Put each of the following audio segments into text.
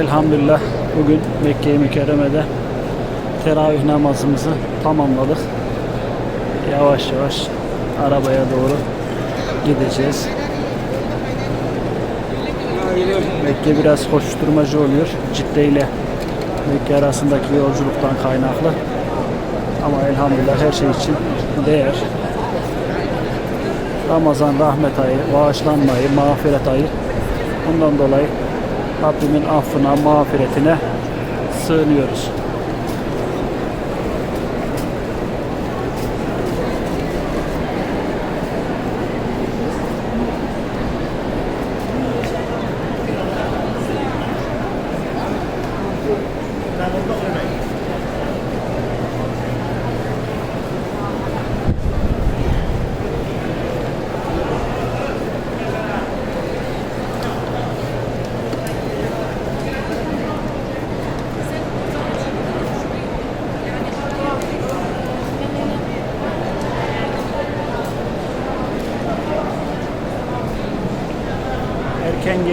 Elhamdülillah bugün Mekke-i Mükerreme'de teravih namazımızı tamamladık. Yavaş yavaş arabaya doğru gideceğiz. Mekke biraz koşturmacı oluyor. Cidde ile Mekke arasındaki yolculuktan kaynaklı. Ama elhamdülillah her şey için değer. Ramazan rahmet ayı, bağışlanma ayı, mağfiret ayı. Bundan dolayı Rabbimin affına, mağfiretine sığınıyoruz.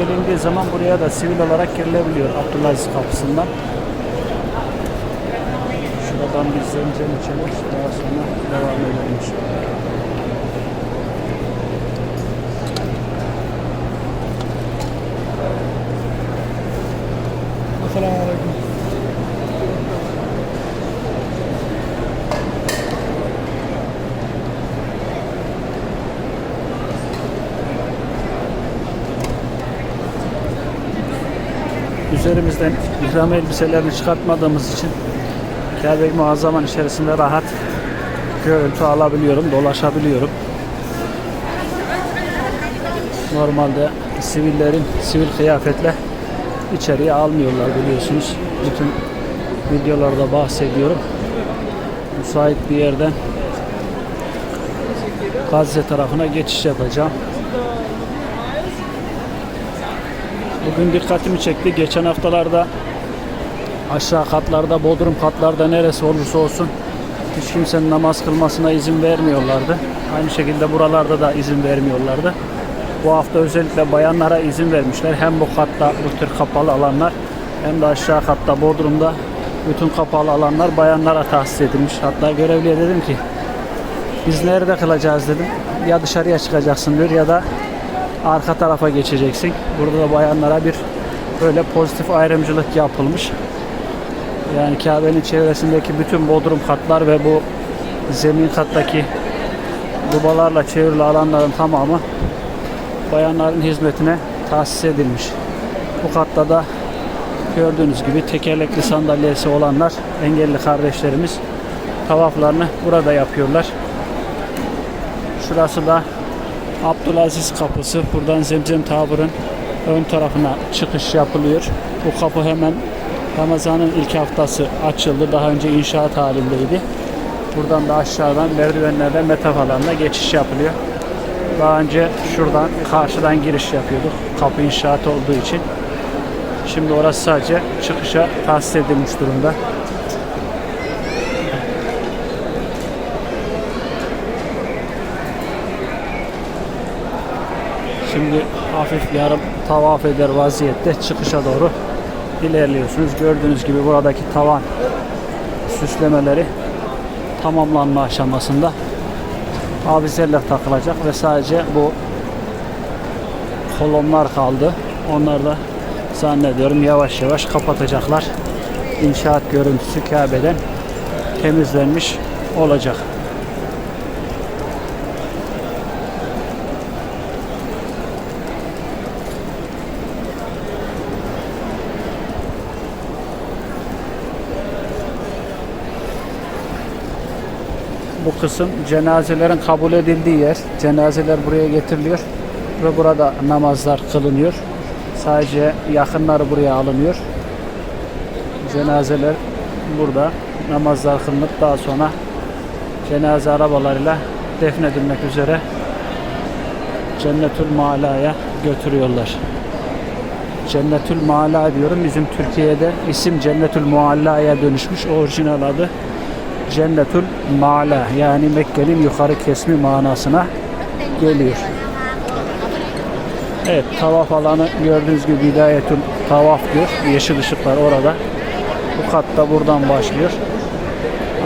Gelindiği zaman buraya da sivil olarak girilebiliyor Abdülaziz kapısından. Şuradan bir zencem içelim. Daha sonra devam edelim. Üzerimizden ihram elbiselerini çıkartmadığımız için Kabe-i Muazzama'nın içerisinde rahat görüntü alabiliyorum, dolaşabiliyorum. Normalde sivillerin sivil kıyafetle içeriye almıyorlar biliyorsunuz. Bütün videolarda bahsediyorum. Müsait bir yerden Gazze tarafına geçiş yapacağım. Bugün dikkatimi çekti. Geçen haftalarda aşağı katlarda, bodrum katlarda neresi olursa olsun hiç kimsenin namaz kılmasına izin vermiyorlardı. Aynı şekilde buralarda da izin vermiyorlardı. Bu hafta özellikle bayanlara izin vermişler. Hem bu katta bu tür kapalı alanlar hem de aşağı katta Bodrum'da bütün kapalı alanlar bayanlara tahsis edilmiş. Hatta görevliye dedim ki biz nerede kılacağız dedim. Ya dışarıya çıkacaksın diyor ya da arka tarafa geçeceksin. Burada da bayanlara bir böyle pozitif ayrımcılık yapılmış. Yani Kabe'nin çevresindeki bütün bodrum katlar ve bu zemin kattaki dubalarla çevrili alanların tamamı bayanların hizmetine tahsis edilmiş. Bu katta da gördüğünüz gibi tekerlekli sandalyesi olanlar, engelli kardeşlerimiz tavaflarını burada yapıyorlar. Şurası da Abdülaziz kapısı. Buradan Zemzem Tabır'ın ön tarafına çıkış yapılıyor. Bu kapı hemen Ramazan'ın ilk haftası açıldı. Daha önce inşaat halindeydi. Buradan da aşağıdan merdivenlerden metaf alanına geçiş yapılıyor. Daha önce şuradan karşıdan giriş yapıyorduk. Kapı inşaat olduğu için. Şimdi orası sadece çıkışa tahsis edilmiş durumda. Şimdi hafif yarım tavaf eder vaziyette çıkışa doğru ilerliyorsunuz. Gördüğünüz gibi buradaki tavan süslemeleri tamamlanma aşamasında avizeler takılacak ve sadece bu kolonlar kaldı. Onlar da zannediyorum yavaş yavaş kapatacaklar. İnşaat görüntüsü Kabe'den temizlenmiş olacak. Kısım cenazelerin kabul edildiği yer. Cenazeler buraya getiriliyor ve burada namazlar kılınıyor. Sadece yakınları buraya alınıyor. Cenazeler burada namazlar kılınıp daha sonra cenaze arabalarıyla defnedilmek üzere Cennetül Mala'ya götürüyorlar. Cennetül Mala diyorum. Bizim Türkiye'de isim Cennetül Mualla'ya dönüşmüş. Orijinal adı Cennetül Mala yani Mekke'nin yukarı kesmi manasına geliyor. Evet tavaf alanı gördüğünüz gibi Hidayetül Tavaf diyor. Yeşil ışıklar orada. Bu katta buradan başlıyor.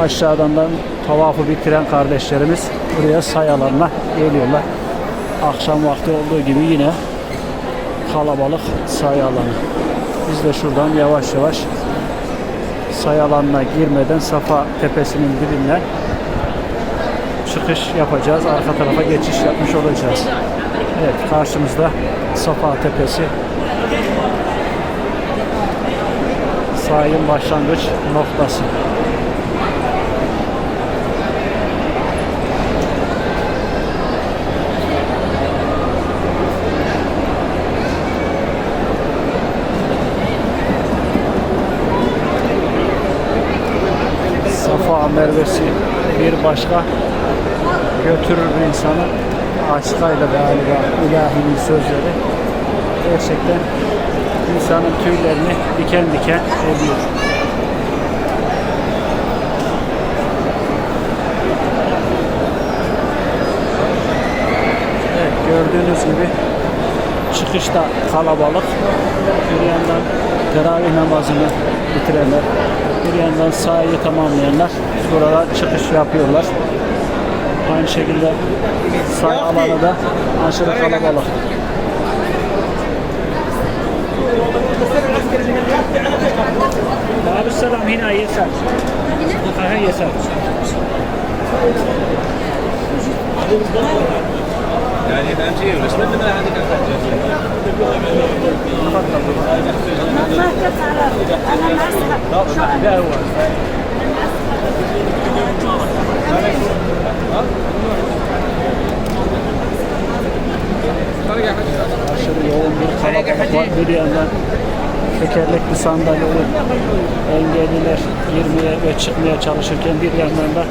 Aşağıdan da tavafı bitiren kardeşlerimiz buraya say alanına geliyorlar. Akşam vakti olduğu gibi yine kalabalık say alanı. Biz de şuradan yavaş yavaş say alanına girmeden Safa Tepesi'nin dibinden çıkış yapacağız. Arka tarafa geçiş yapmış olacağız. Evet karşımızda Safa Tepesi. Sahilin başlangıç noktası. Safa Mervesi bir başka götürür insanı aşkıyla galiba ilahinin sözleri gerçekten insanın tüylerini diken diken ediyor. Evet gördüğünüz gibi çıkışta kalabalık. Bir yandan teravih namazını bitirenler, bir yandan sahayı tamamlayanlar burada çıkış yapıyorlar. Aynı şekilde sahne alanı da aşırı kalabalık. Abi selam hina yeter. Aha yeter. Yani bence öğretmen de herhalde kazanacak. Aşırı yoğun bir kalabalık var bir yandan tekerlekli sandalyeyi engelliler girmeye ve çıkmaya çalışırken bir yandan da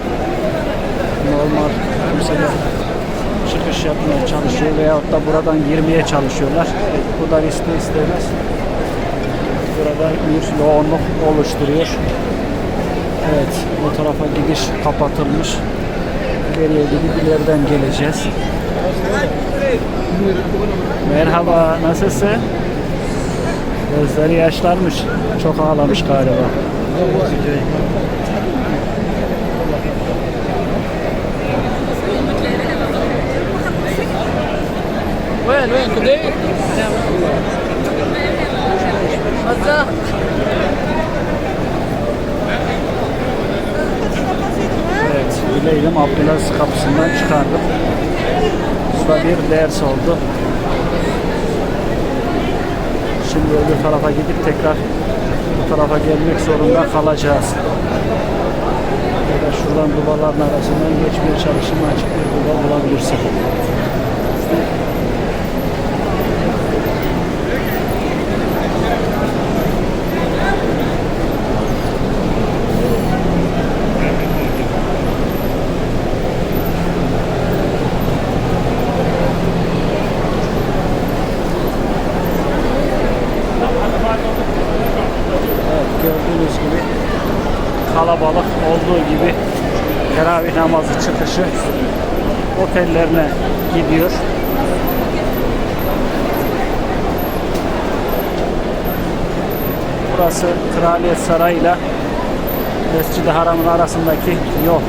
normal kimseler çıkış yapmaya çalışıyor veyahut da buradan girmeye çalışıyorlar. Bu da ister istemez burada bir yoğunluk oluşturuyor. Evet, bu tarafa gidiş kapatılmış. İleriye gidip ileriden geleceğiz. Merhaba, nasılsın? Gözleri yaşlanmış. Çok ağlamış galiba. Ders oldu. Şimdi öbür tarafa gidip tekrar bu tarafa gelmek zorunda kalacağız. Ya da şuradan duvarların arasından geçmeye çalışayım açık bir duvar bulabilirsem. Evet, gördüğünüz gibi kalabalık olduğu gibi teravih çıkışı otellerine gidiyor. Burası Kraliyet Sarayı ile Mescid-i Haram'ın arasındaki yol.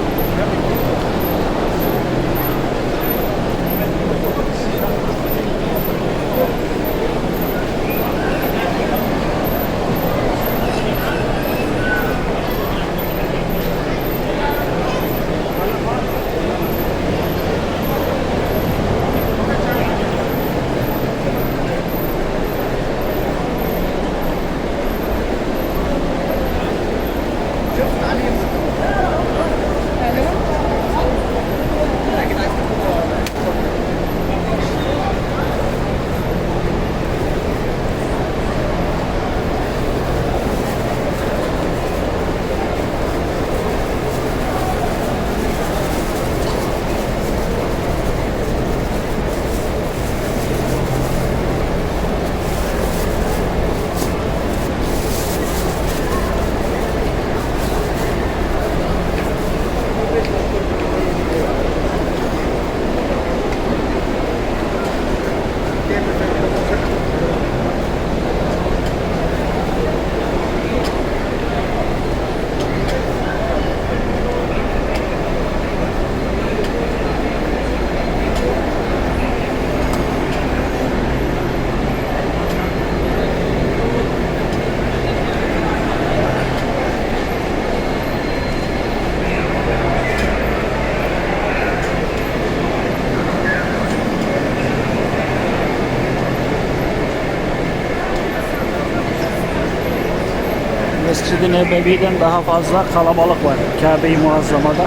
Mescid-i Nebevi'den daha fazla kalabalık var Kabe-i Muazzama'da.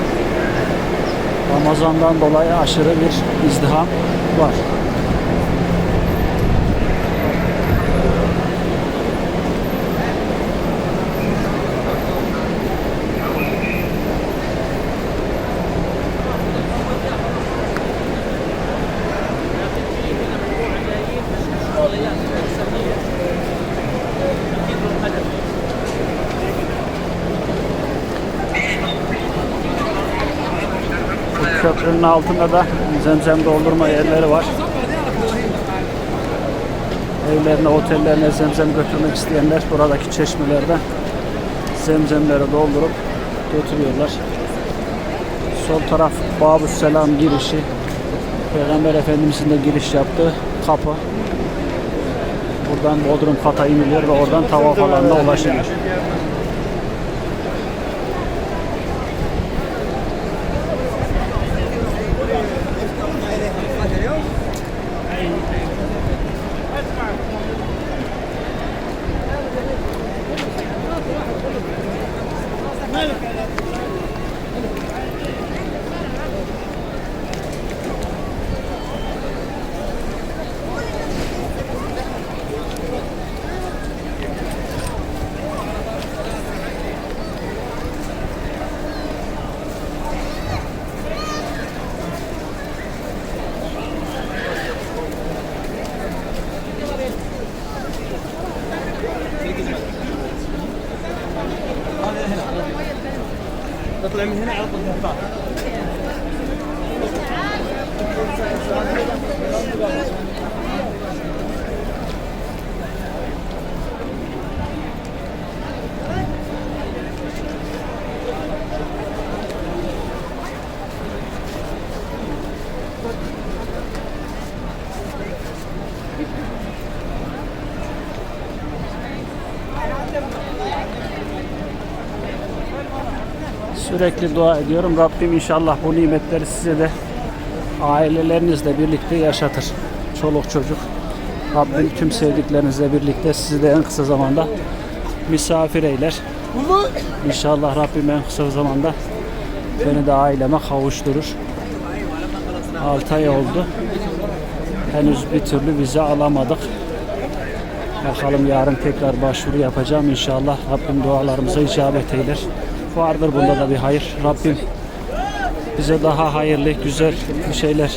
Ramazan'dan dolayı aşırı bir izdiham var. Altında da zemzem doldurma yerleri var. Evlerine, otellerine zemzem götürmek isteyenler buradaki çeşmelerden zemzemleri doldurup götürüyorlar. Sol taraf Babus Selam girişi. Peygamber Efendimizin de giriş yaptığı kapı. Buradan Bodrum kata iniliyor ve oradan tavaf alanına ulaşılıyor. เลยมีให้เอา Sürekli dua ediyorum. Rabbim inşallah bu nimetleri size de ailelerinizle birlikte yaşatır. Çoluk çocuk. Rabbim tüm sevdiklerinizle birlikte sizi de en kısa zamanda misafir eyler. İnşallah Rabbim en kısa zamanda beni de aileme kavuşturur. 6 ay oldu. Henüz bir türlü vize alamadık. Bakalım yarın tekrar başvuru yapacağım. İnşallah Rabbim dualarımıza icabet eyler. Vardır bunda da bir hayır. Rabbim bize daha hayırlı, güzel bir şeyler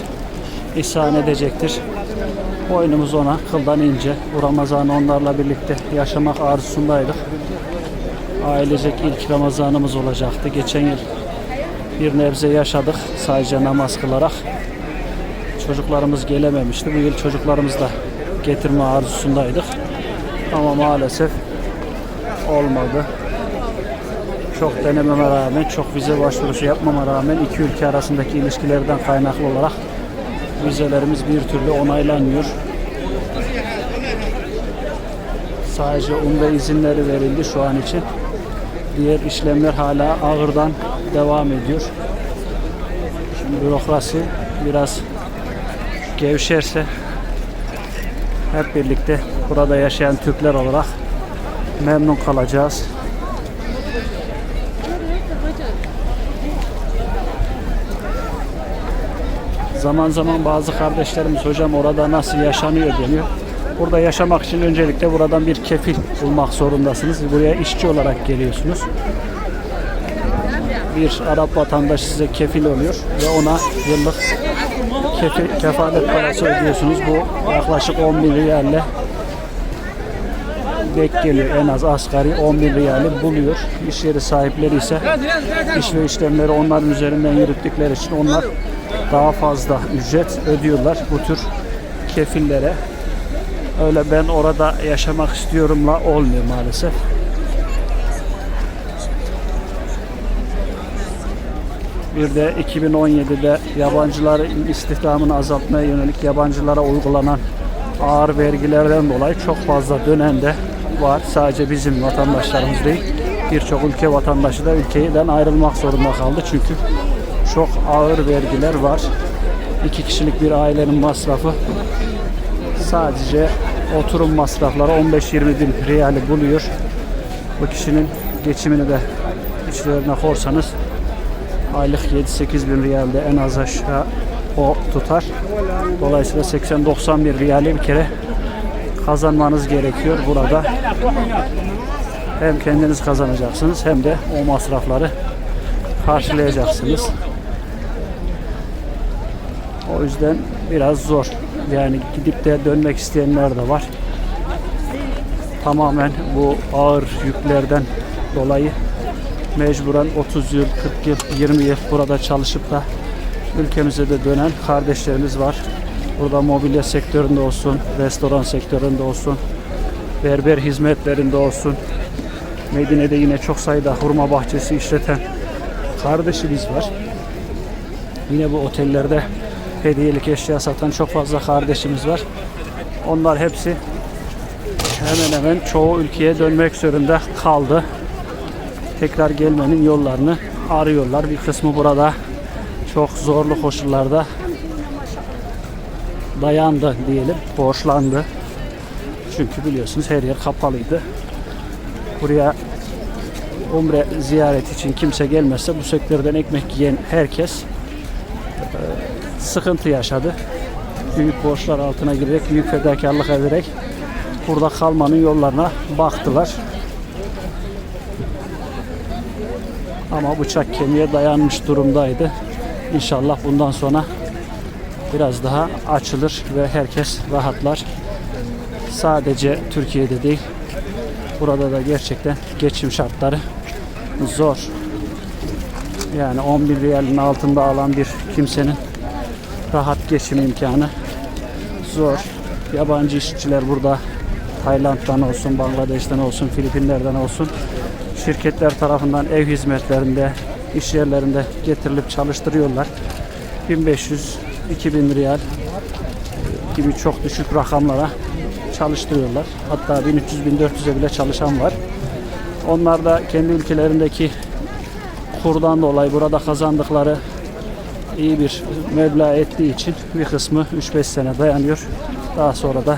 ihsan edecektir. Boynumuz ona kıldan ince. Bu Ramazan'ı onlarla birlikte yaşamak arzusundaydık. Ailecek ilk Ramazanımız olacaktı. Geçen yıl bir nebze yaşadık sadece namaz kılarak. Çocuklarımız gelememişti. Bu yıl çocuklarımız da getirme arzusundaydık. Ama maalesef olmadı. Çok denememe rağmen, çok vize başvurusu yapmama rağmen iki ülke arasındaki ilişkilerden kaynaklı olarak vizelerimiz bir türlü onaylanmıyor. Sadece umre izinleri verildi şu an için. Diğer işlemler hala ağırdan devam ediyor. Şimdi bürokrasi biraz gevşerse hep birlikte burada yaşayan Türkler olarak memnun kalacağız. Zaman zaman bazı kardeşlerimiz hocam orada nasıl yaşanıyor deniyor. Burada yaşamak için öncelikle buradan bir kefil bulmak zorundasınız. Buraya işçi olarak geliyorsunuz. Bir Arap vatandaş size kefil oluyor ve ona yıllık kefi, kefalet parası ödüyorsunuz. Bu yaklaşık 10 bin riyalle denk geliyor. En az asgari 10 bin riyali buluyor. İş yeri sahipleri ise iş ve işlemleri onların üzerinden yürüttükleri için onlar daha fazla ücret ödüyorlar bu tür kefillere. Öyle ben orada yaşamak istiyorumla olmuyor maalesef. Bir de 2017'de yabancıların istihdamını azaltmaya yönelik yabancılara uygulanan ağır vergilerden dolayı çok fazla dönen de var. Sadece bizim vatandaşlarımız değil. Birçok ülke vatandaşı da ülkeden ayrılmak zorunda kaldı. Çünkü çok ağır vergiler var. İki kişilik bir ailenin masrafı sadece oturum masrafları 15-20 bin riyali buluyor. Bu kişinin geçimini de içlerine korsanız aylık 7-8 bin riyalde en az aşağı o tutar. Dolayısıyla 80-90 bin riyali bir kere kazanmanız gerekiyor burada. Hem kendiniz kazanacaksınız hem de o masrafları karşılayacaksınız. O yüzden biraz zor. Yani gidip de dönmek isteyenler de var. Tamamen bu ağır yüklerden dolayı mecburen 30 yıl, 40 yıl, 20 yıl burada çalışıp da ülkemize de dönen kardeşlerimiz var. Burada mobilya sektöründe olsun, restoran sektöründe olsun, berber hizmetlerinde olsun. Medine'de yine çok sayıda hurma bahçesi işleten kardeşimiz var. Yine bu otellerde hediyelik eşya satan çok fazla kardeşimiz var. Onlar hepsi hemen hemen çoğu ülkeye dönmek zorunda kaldı. Tekrar gelmenin yollarını arıyorlar. Bir kısmı burada çok zorlu koşullarda dayandı diyelim, borçlandı. Çünkü biliyorsunuz her yer kapalıydı. Buraya umre ziyaret için kimse gelmezse bu sektörden ekmek yiyen herkes sıkıntı yaşadı. Büyük borçlar altına girerek, büyük fedakarlık ederek burada kalmanın yollarına baktılar. Ama bıçak kemiğe dayanmış durumdaydı. İnşallah bundan sonra biraz daha açılır ve herkes rahatlar. Sadece Türkiye'de değil, burada da gerçekten geçim şartları zor. Yani 10 bin riyalin altında alan bir kimsenin rahat geçim imkanı zor. Yabancı işçiler burada Tayland'dan olsun, Bangladeş'ten olsun, Filipinler'den olsun şirketler tarafından ev hizmetlerinde, iş yerlerinde getirilip çalıştırıyorlar. 1500-2000 riyal gibi çok düşük rakamlara çalıştırıyorlar. Hatta 1300-1400'e bile çalışan var. Onlar da kendi ülkelerindeki kurdan dolayı burada kazandıkları iyi bir meblağ ettiği için bir kısmı 3-5 sene dayanıyor. Daha sonra da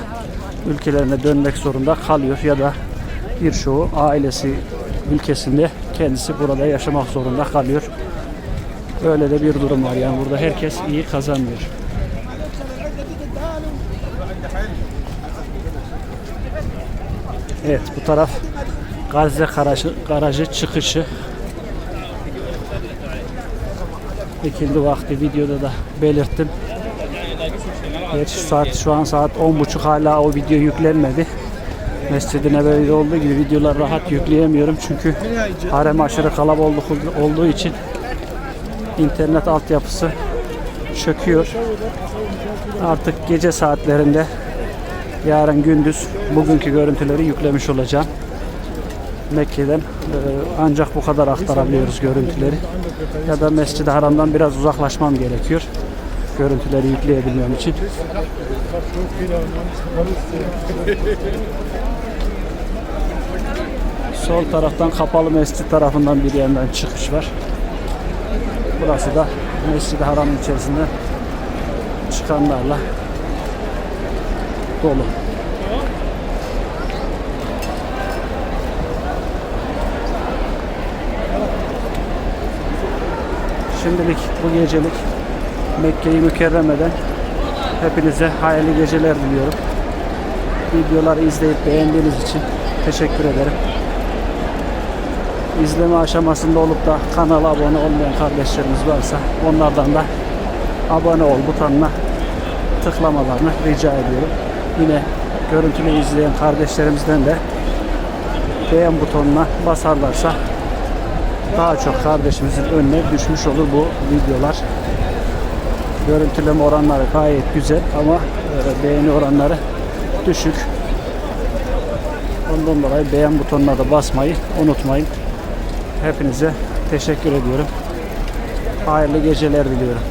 ülkelerine dönmek zorunda kalıyor ya da birçoğu ailesi ülkesinde kendisi burada yaşamak zorunda kalıyor. Öyle de bir durum var yani burada herkes iyi kazanmıyor. Evet bu taraf Gazze garajı, garajı çıkışı. İkindi vakti videoda da belirttim. Gerçi saat şu an saat 10.30 hala o video yüklenmedi. Mescid-i Nebevi'de olduğu gibi videolar rahat yükleyemiyorum çünkü harem aşırı kalabalık olduğu için internet altyapısı çöküyor. Artık gece saatlerinde yarın gündüz bugünkü görüntüleri yüklemiş olacağım. Mekke'den ancak bu kadar aktarabiliyoruz görüntüleri. Ya da Mescid-i Haram'dan biraz uzaklaşmam gerekiyor. Görüntüleri yükleyebilmem için. Sol taraftan kapalı mescit tarafından bir yandan çıkış var. Burası da Mescid-i Haram'ın içerisinde çıkanlarla dolu. Şimdilik bu gecelik Mekke'yi mükerremeden hepinize hayırlı geceler diliyorum. Videoları izleyip beğendiğiniz için teşekkür ederim. İzleme aşamasında olup da kanala abone olmayan kardeşlerimiz varsa onlardan da abone ol butonuna tıklamalarını rica ediyorum. Yine görüntülü izleyen kardeşlerimizden de beğen butonuna basarlarsa daha çok kardeşimizin önüne düşmüş olur bu videolar. Görüntüleme oranları gayet güzel ama e, beğeni oranları düşük. Ondan dolayı beğen butonuna da basmayı unutmayın. Hepinize teşekkür ediyorum. Hayırlı geceler diliyorum.